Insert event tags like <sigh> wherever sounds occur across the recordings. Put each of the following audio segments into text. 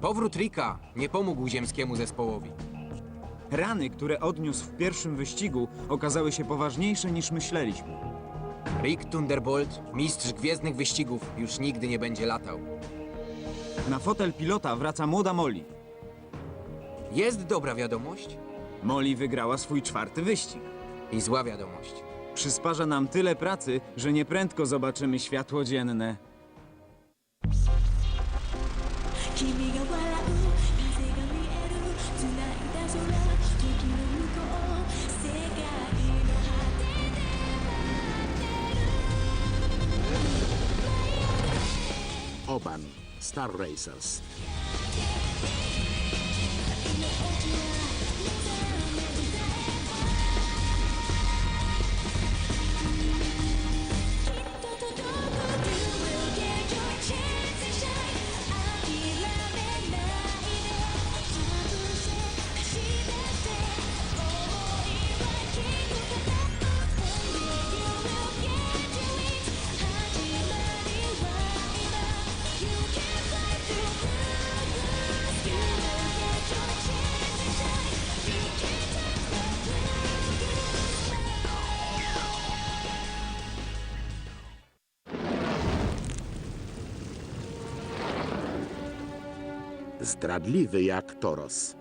Powrót Rika nie pomógł ziemskiemu zespołowi. Rany, które odniósł w pierwszym wyścigu, okazały się poważniejsze niż myśleliśmy. Rick Thunderbolt, mistrz gwiezdnych wyścigów, już nigdy nie będzie latał. Na fotel pilota wraca młoda Molly. Jest dobra wiadomość Molly wygrała swój czwarty wyścig. i zła wiadomość. Przysparza nam tyle pracy, że nieprędko zobaczymy światło dzienne. 君が Star Racers. Zdradliwy jak Toros.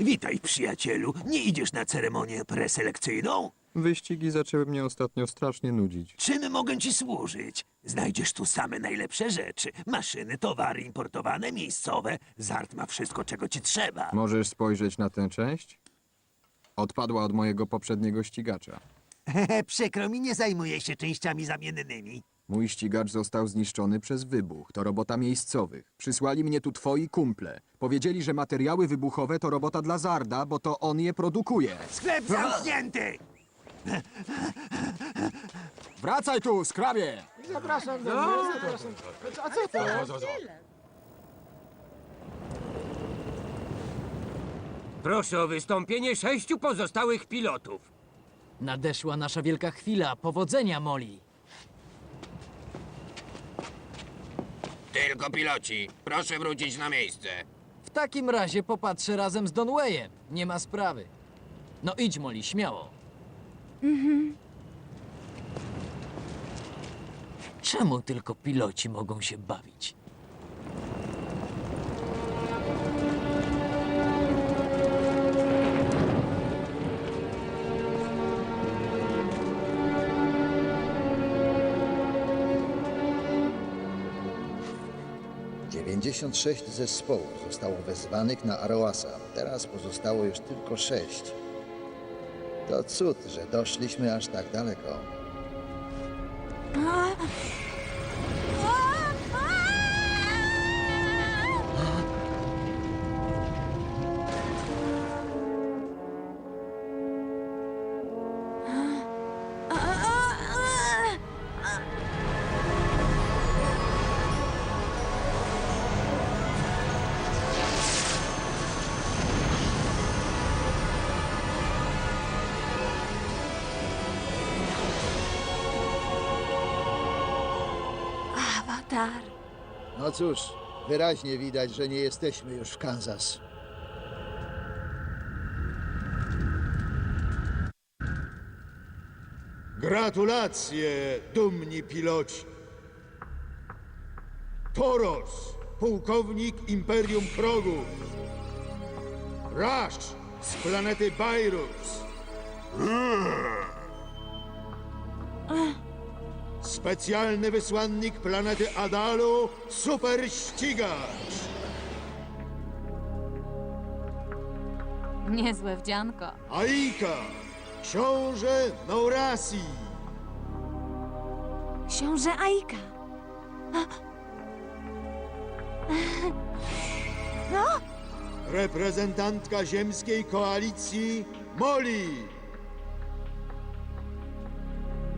Witaj, przyjacielu. Nie idziesz na ceremonię preselekcyjną? Wyścigi zaczęły mnie ostatnio strasznie nudzić. Czym mogę ci służyć? Znajdziesz tu same najlepsze rzeczy. Maszyny, towary importowane, miejscowe. Zart ma wszystko, czego ci trzeba. Możesz spojrzeć na tę część? Odpadła od mojego poprzedniego ścigacza. <laughs> Przykro mi, nie zajmuję się częściami zamiennymi. Mój ścigacz został zniszczony przez wybuch. To robota miejscowych. Przysłali mnie tu twoi kumple. Powiedzieli, że materiały wybuchowe to robota dla Zarda, bo to on je produkuje. Sklep zamknięty! Wracaj tu, skrabie! Proszę o wystąpienie sześciu pozostałych pilotów. Nadeszła nasza wielka chwila. Powodzenia, Molly. Tylko piloci. Proszę wrócić na miejsce. W takim razie popatrzę razem z Donwayem. Nie ma sprawy. No idź, Molly, śmiało. Czemu tylko piloci mogą się bawić? Dziewięćdziesiąt sześć zespołów zostało wezwanych na Aroasa. Teraz pozostało już tylko sześć. To cud, że doszliśmy aż tak daleko. Cóż, wyraźnie widać, że nie jesteśmy już w Kansas. Gratulacje, dumni piloci. Toros, pułkownik Imperium Progów. Rush z planety Byrus. Specjalny wysłannik planety Adalu, super ścigacz. Niezłe wdzianko. Aika, książę Naurasi. Książę Aika. reprezentantka ziemskiej koalicji Moli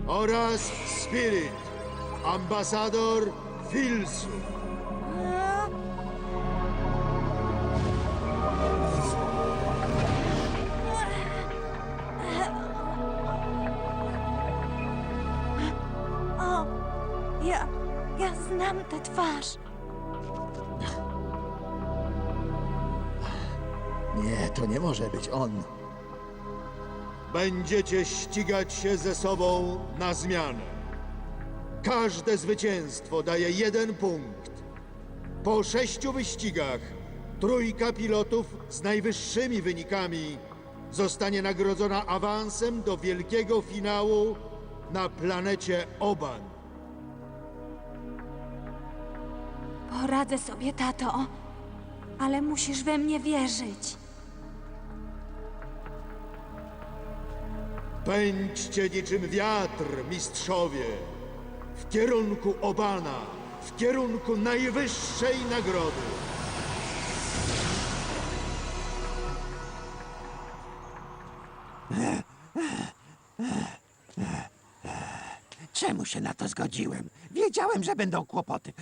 oraz Spirit, ambasador Filsu. O, ja, ja znam tę twarz. Nie, to nie może być on. Będziecie ścigać się ze sobą na zmianę. Każde zwycięstwo daje jeden punkt. Po sześciu wyścigach trójka pilotów z najwyższymi wynikami zostanie nagrodzona awansem do wielkiego finału na planecie Oban. Poradzę sobie, tato. Ale musisz we mnie wierzyć. Pędźcie niczym wiatr, mistrzowie, w kierunku Obana, w kierunku najwyższej nagrody. Czemu się na to zgodziłem? Wiedziałem, że będą kłopoty.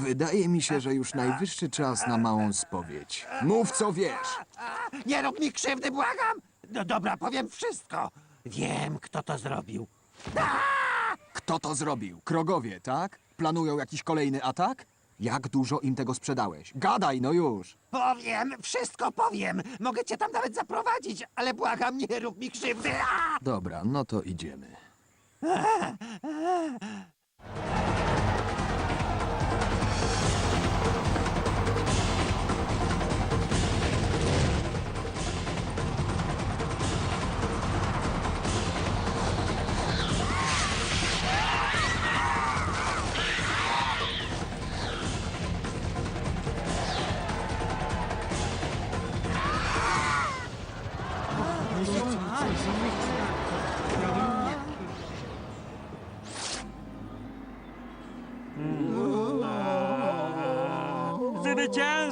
Wydaje mi się, że już najwyższy czas na małą spowiedź. Mów co wiesz. Nie rób mi krzywdy, błagam! No dobra, powiem wszystko. Wiem, kto to zrobił. Kto to zrobił? Krogowie, tak? Planują jakiś kolejny atak? Jak dużo im tego sprzedałeś? Gadaj, no już! Powiem, wszystko powiem. Mogę cię tam nawet zaprowadzić, ale błagam, nie rób mi krzywdy. A! Dobra, no to idziemy. <laughs>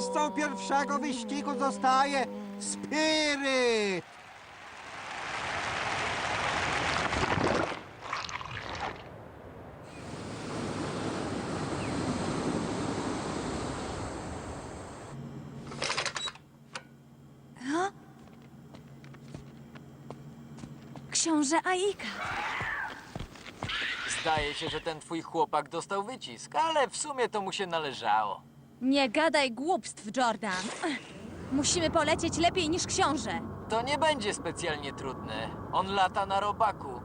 Zwycięzcą pierwszego wyścigu zostaje Spirit! Książę Aika. Zdaje się, że ten twój chłopak dostał wycisk, ale w sumie to mu się należało. Nie gadaj głupstw, Jordan. Musimy polecieć lepiej niż książę. To nie będzie specjalnie trudne. On lata na robaku.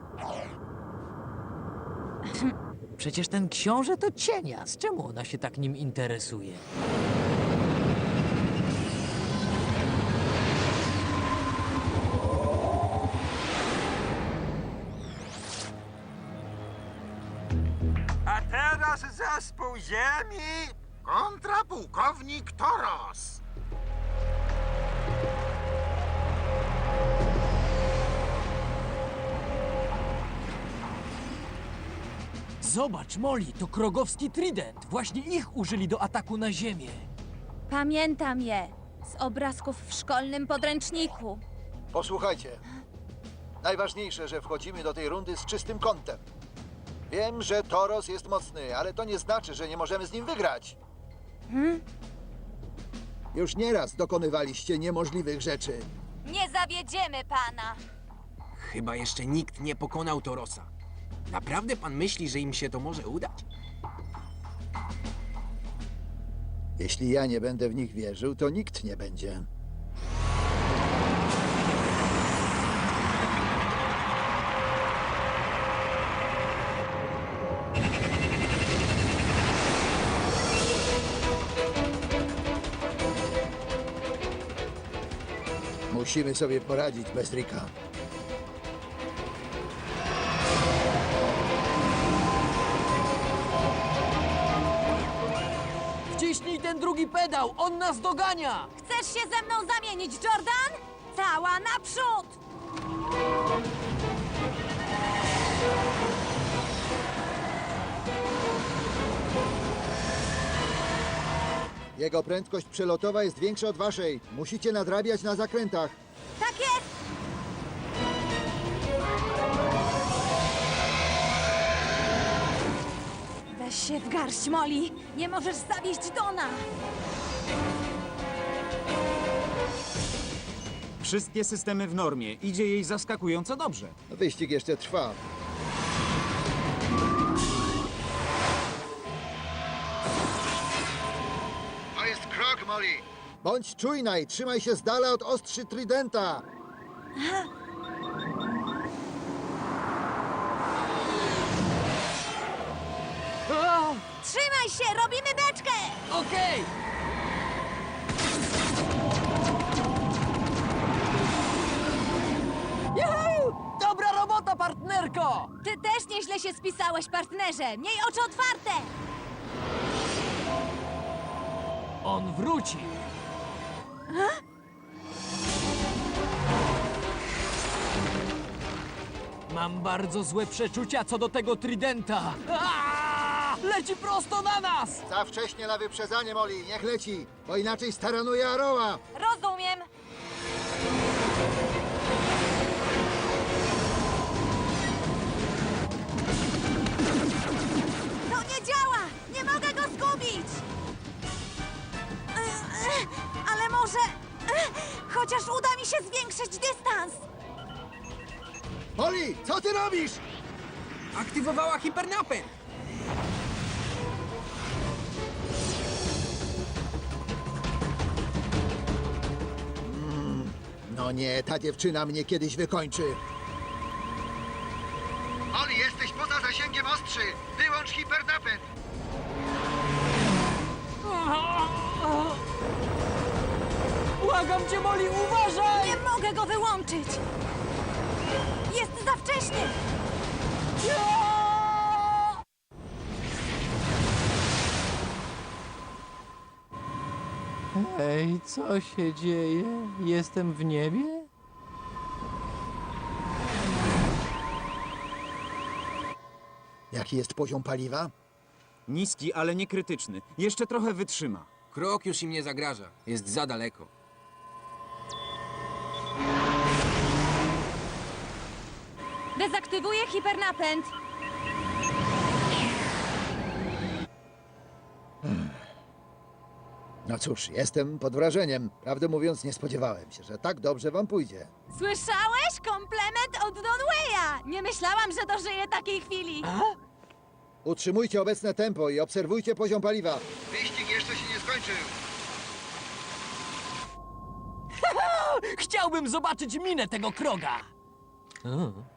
Przecież ten książę to cienia. Z czemu ona się tak nim interesuje? A teraz zespół Ziemi kontra pułkownik Toros. Zobacz, Molly, to krogowski trident. Właśnie ich użyli do ataku na ziemię. Pamiętam je z obrazków w szkolnym podręczniku. Posłuchajcie. Najważniejsze, że wchodzimy do tej rundy z czystym kątem. Wiem, że Toros jest mocny, ale to nie znaczy, że nie możemy z nim wygrać. Już nieraz dokonywaliście niemożliwych rzeczy. Nie zawiedziemy pana. Chyba jeszcze nikt nie pokonał Torosa. Naprawdę pan myśli, że im się to może udać? Jeśli ja nie będę w nich wierzył, to nikt nie będzie. Musimy sobie poradzić bez Rika. Wciśnij ten drugi pedał! On nas dogania! Chcesz się ze mną zamienić, Jordan? Cała naprzód! Jego prędkość przelotowa jest większa od waszej. Musicie nadrabiać na zakrętach. Tak jest! Weź się w garść, Molly. Nie możesz zawieść Dona. Wszystkie systemy w normie. Idzie jej zaskakująco dobrze. Wyścig jeszcze trwa. Bądź czujna i trzymaj się z dala od ostrzy tridenta. Trzymaj się, robimy beczkę! Okej! Juhu! Dobra robota, partnerko! Ty też nieźle się spisałeś, partnerze. Miej oczy otwarte! On wróci! Mam bardzo złe przeczucia co do tego tridenta! Aaaa! Leci prosto na nas! Za wcześnie na wyprzedzanie, Molly. Niech leci, bo inaczej staranuje Aroła. Rozumiem. Może... Chociaż uda mi się zwiększyć dystans! Molly, co ty robisz? Aktywowała hipernapęd! No nie, ta dziewczyna mnie kiedyś wykończy. Molly, jesteś poza zasięgiem ostrzy. Wyłącz hipernapęd. Błagam cię, Molly, uważaj! Nie mogę go wyłączyć! Jest za wcześnie! Ej, co się dzieje? Jestem w niebie? Jaki jest poziom paliwa? Niski, ale nie krytyczny. Jeszcze trochę wytrzyma. Krok już im nie zagraża. Jest za daleko. Dezaktywuję hipernapęd! No cóż, jestem pod wrażeniem. Prawdę mówiąc, nie spodziewałem się, że tak dobrze wam pójdzie. Słyszałeś? Komplement od Donwaya! Nie myślałam, że dożyję takiej chwili! Utrzymujcie obecne tempo i obserwujcie poziom paliwa. Wyścig jeszcze się nie skończył. Chciałbym zobaczyć minę tego kroga!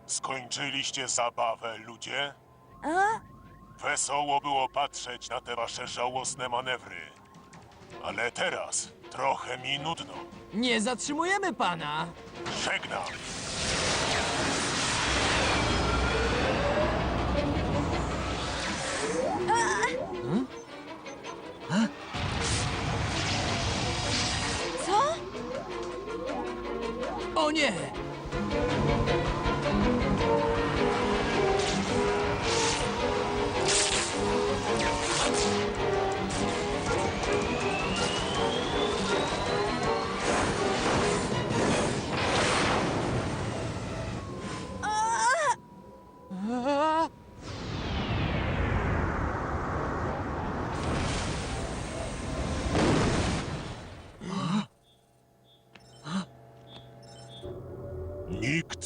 Skończyliście zabawę, ludzie? A? Wesoło było patrzeć na te wasze żałosne manewry. Ale teraz trochę mi nudno. Nie zatrzymujemy pana! Żegnam! Nie!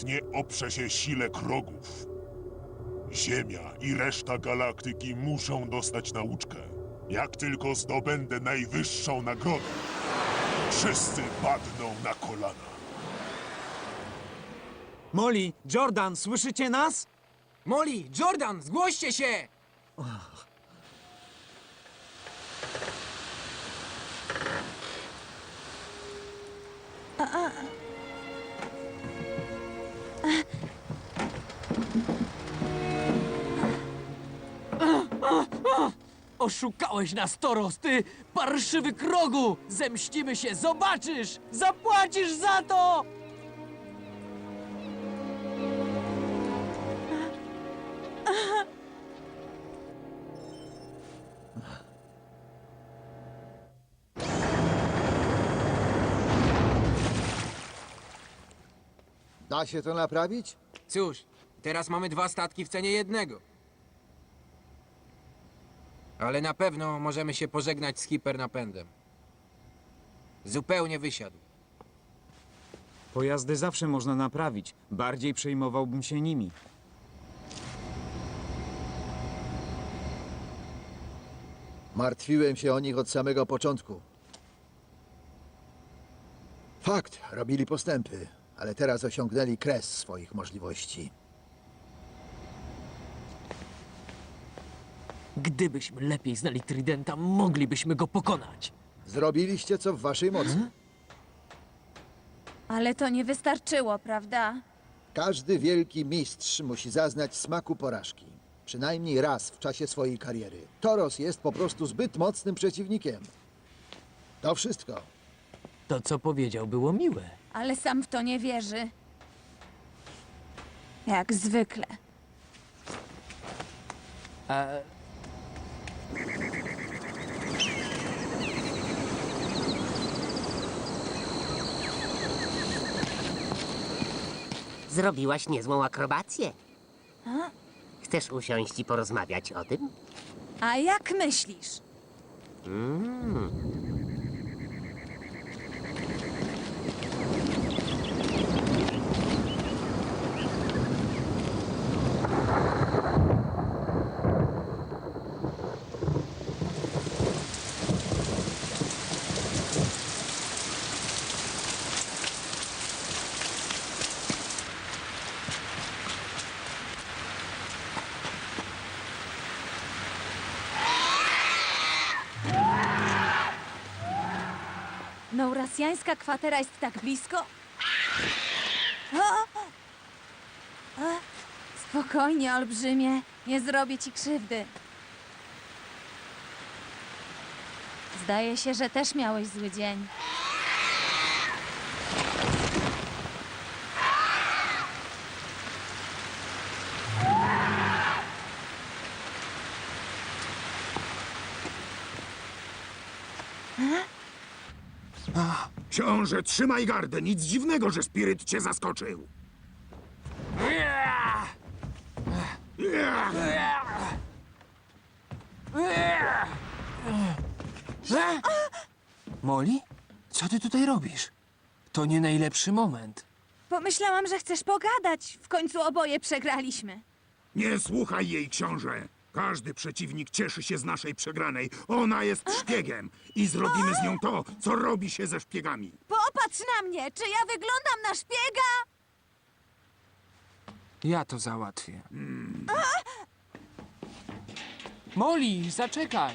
Nie oprze się sile krogów. Ziemia i reszta galaktyki muszą dostać nauczkę. Jak tylko zdobędę najwyższą nagrodę, wszyscy padną na kolana. Molly, Jordan, słyszycie nas? Molly, Jordan, zgłoście się! Oszukałeś nas, Toros, ty parszywy krogu! Zemścimy się, zobaczysz! Zapłacisz za to! Da się to naprawić? Cóż, teraz mamy dwa statki w cenie jednego. Ale na pewno możemy się pożegnać z hipernapędem. Zupełnie wysiadł. Pojazdy zawsze można naprawić. Bardziej przejmowałbym się nimi. Martwiłem się o nich od samego początku. Fakt, robili postępy, ale teraz osiągnęli kres swoich możliwości. Gdybyśmy lepiej znali Tridenta, moglibyśmy go pokonać. Zrobiliście co w waszej mocy. Ale to nie wystarczyło, prawda? Każdy wielki mistrz musi zaznać smaku porażki. Przynajmniej raz w czasie swojej kariery. Toros jest po prostu zbyt mocnym przeciwnikiem. To wszystko. To, co powiedział, było miłe. Ale sam w to nie wierzy. Jak zwykle. A... Zrobiłaś niezłą akrobację. Chcesz usiąść i porozmawiać o tym? A jak myślisz? Neurasjańska kwatera jest tak blisko? O! O! Spokojnie, olbrzymie. Nie zrobię ci krzywdy. Zdaje się, że też miałeś zły dzień. Książę, trzymaj gardę. Nic dziwnego, że spiryt cię zaskoczył. Molly? Co ty tutaj robisz? To nie najlepszy moment. Pomyślałam, że chcesz pogadać. W końcu oboje przegraliśmy. Nie słuchaj jej, książę. Każdy przeciwnik cieszy się z naszej przegranej. Ona jest szpiegiem i zrobimy z nią to, co robi się ze szpiegami. Popatrz na mnie! Czy ja wyglądam na szpiega? Ja to załatwię. Molly, zaczekaj!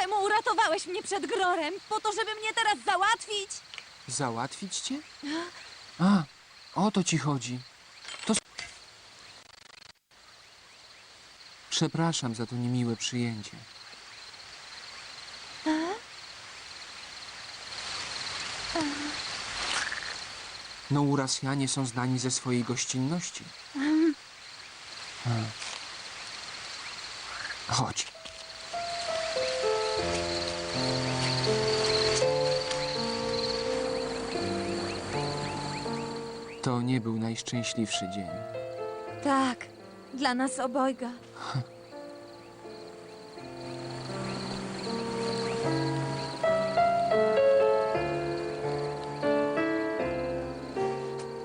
Czemu uratowałeś mnie przed grorem? Po to, żeby mnie teraz załatwić? Załatwić cię? A, o to ci chodzi. To... s- Przepraszam za to niemiłe przyjęcie. No, Urasjanie są znani ze swojej gościnności. A. Chodź. Był najszczęśliwszy dzień. Tak, dla nas obojga.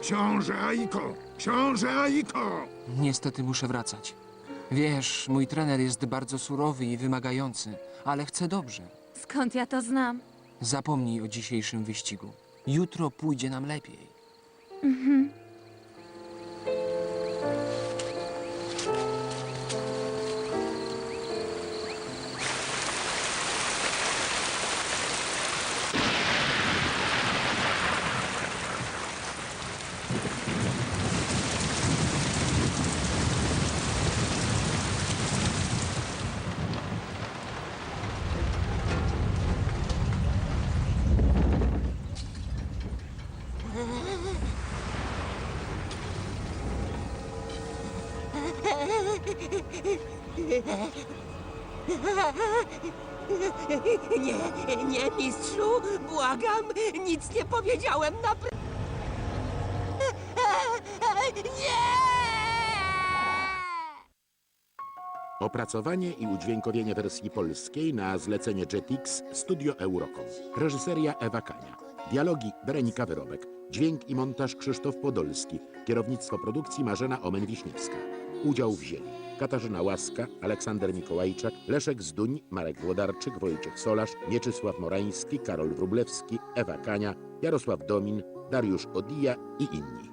Książę Aiko! Książę Aiko! Niestety muszę wracać. Wiesz, mój trener jest bardzo surowy i wymagający, ale chce dobrze. Skąd ja to znam? Zapomnij o dzisiejszym wyścigu. Jutro pójdzie nam lepiej. Nie, nie, mistrzu, błagam, nic nie powiedziałem naprawdę. Opracowanie i udźwiękowienie wersji polskiej na zlecenie Jetix Studio Eurocom. Reżyseria Ewa Kania. Dialogi Berenika Wyrobek. Dźwięk i montaż Krzysztof Podolski. Kierownictwo produkcji Marzena Omen-Wiśniewska. Udział wzięli Katarzyna Łaska, Aleksander Mikołajczak, Leszek Zduń, Marek Włodarczyk, Wojciech Solarz, Mieczysław Morański, Karol Wróblewski, Ewa Kania, Jarosław Domin, Dariusz Odija i inni.